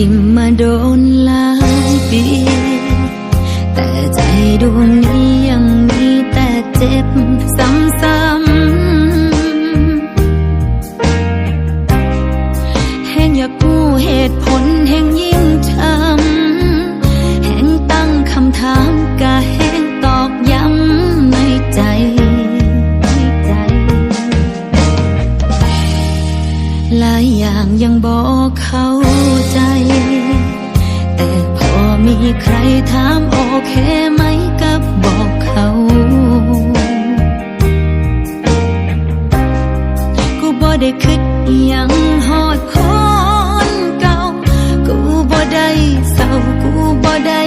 ทิมมาโดนหลายปี แต่ใจดวงนี้ยังมีแต่เจ็บายอย่างยังบอกเข้าใจ แต่พอมีใครถามโอเคไหมกับบอกเขากูบอกได้คิดยังหอดคอนเก่า กูบอกได้เศร้ากูบอกได้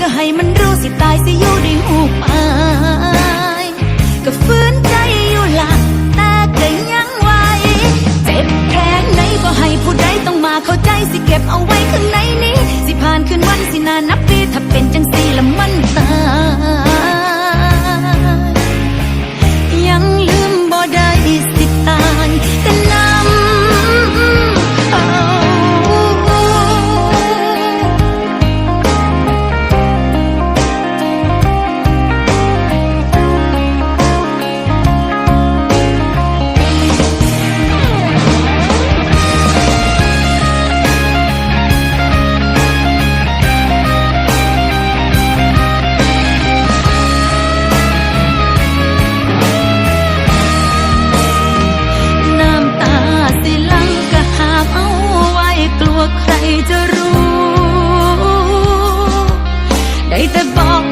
ก็ให้มันรู้สิตายสิอยู่ในหูไปก็ฟื้นใจอยู่ละแต่ก็ยังไหวเจ็บแค่ไหนก็ให้ผู้ใดต้องมาเข้าใจสิเก็บเอาไว้ข้างในนี้ 拥抱。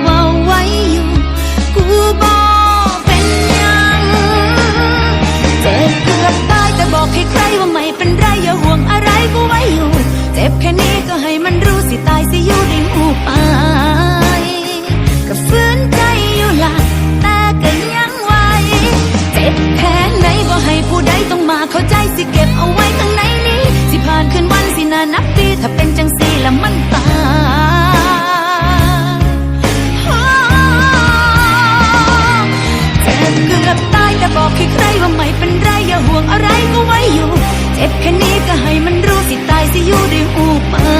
你无法。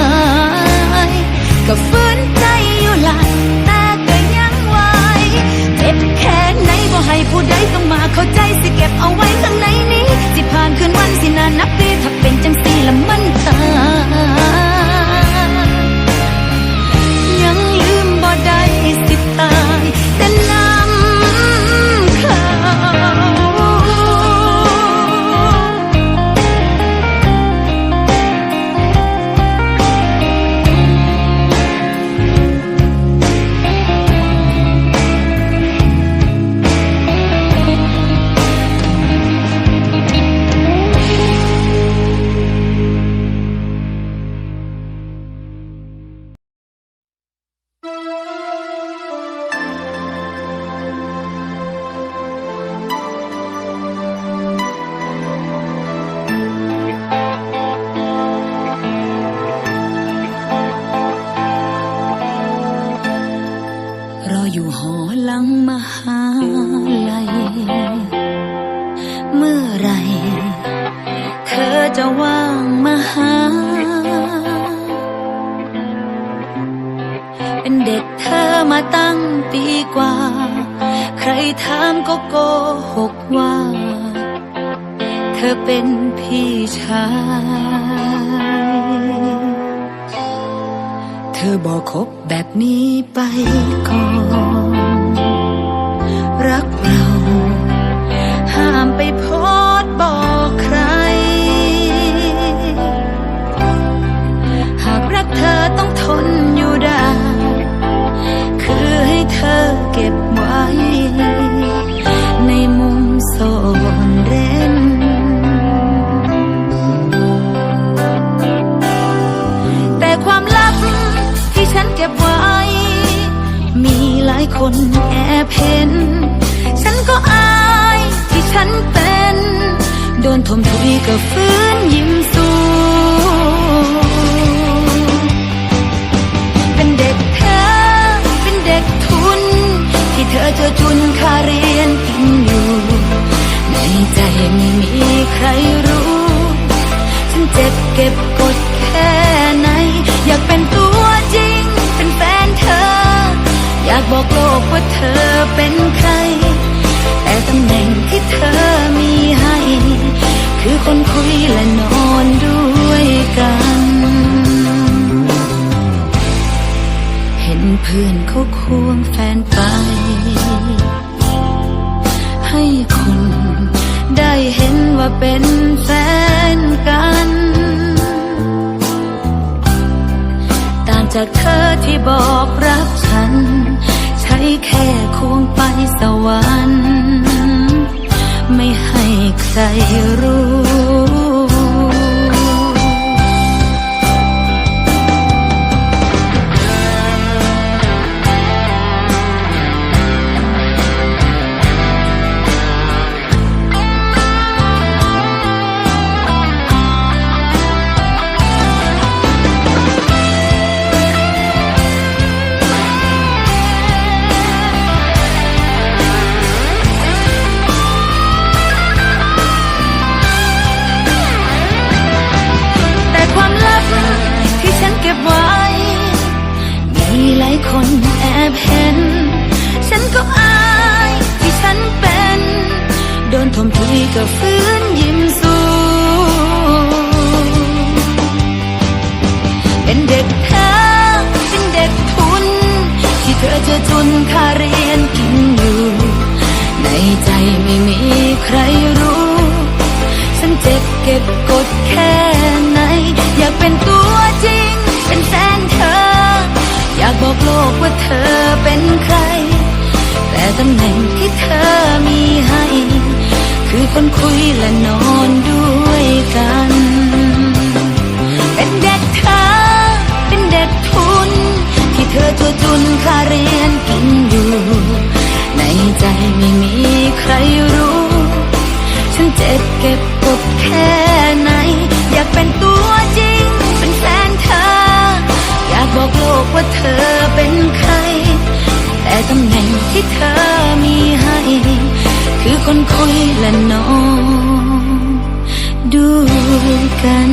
จะว่างมาหา เป็นเด็กเธอมาตั้งปีกว่า ใครถามก็โกหกว่า เธอเป็นพี่ชาย เธอบอกคบแบบนี้ไปก่อน คนแอบเห็น ฉันก็อายที่ฉันเป็น โดนถมทุยก็ฟื้นยิ้มสู้เป็นเด็กเธอเป็นเด็กทุน ที่เธอเจอจุนค่าเรียนกินอยู่ ในใจไม่มีใครรู้ ฉันเจ็บเก็บกด บอกโลกว่าเธอเป็นใคร แต่ตำแหน่งที่เธอมีให้ คือคนคุยและนอนด้วยกัน เห็นเพื่อนเขาควงแฟนไป ให้คุณได้เห็นว่าเป็นแฟนกันต่างจากเธอที่บอกรักฉัน แค่ควงไปสวรรค์ ไม่ให้ใครรู้ ก็ฟื้นยิ้มสู้เป็นเด็กเธอเป็นเด็กทุน ที่เธอจะจุนค่าเรียนกินอยู่ ในใจไม่มีใครรู้ ฉันเจ็บเก็บกดแค่ไหน อยากเป็นตัวจริง เป็นแฟนเธอ อยากบอกโลกว่าเธอเป็นใคร แต่ตำแหน่งที่เธอมีให้ คือคนคุยและนอนด้วยกัน เป็นเด็กเธอเป็นเด็กทุน ที่เธอตัวจุนค่าเรียนกินอยู่ ในใจไม่มีใครรู้ ฉันเจ็บเก็บกดแค่ไหน อยากเป็นตัวจริง เป็นแฟนเธอ อยากบอกโลกว่าเธอเป็นใคร แต่ตำแหน่งที่เธอมีให้ คือคนคุยและนอนด้วยกัน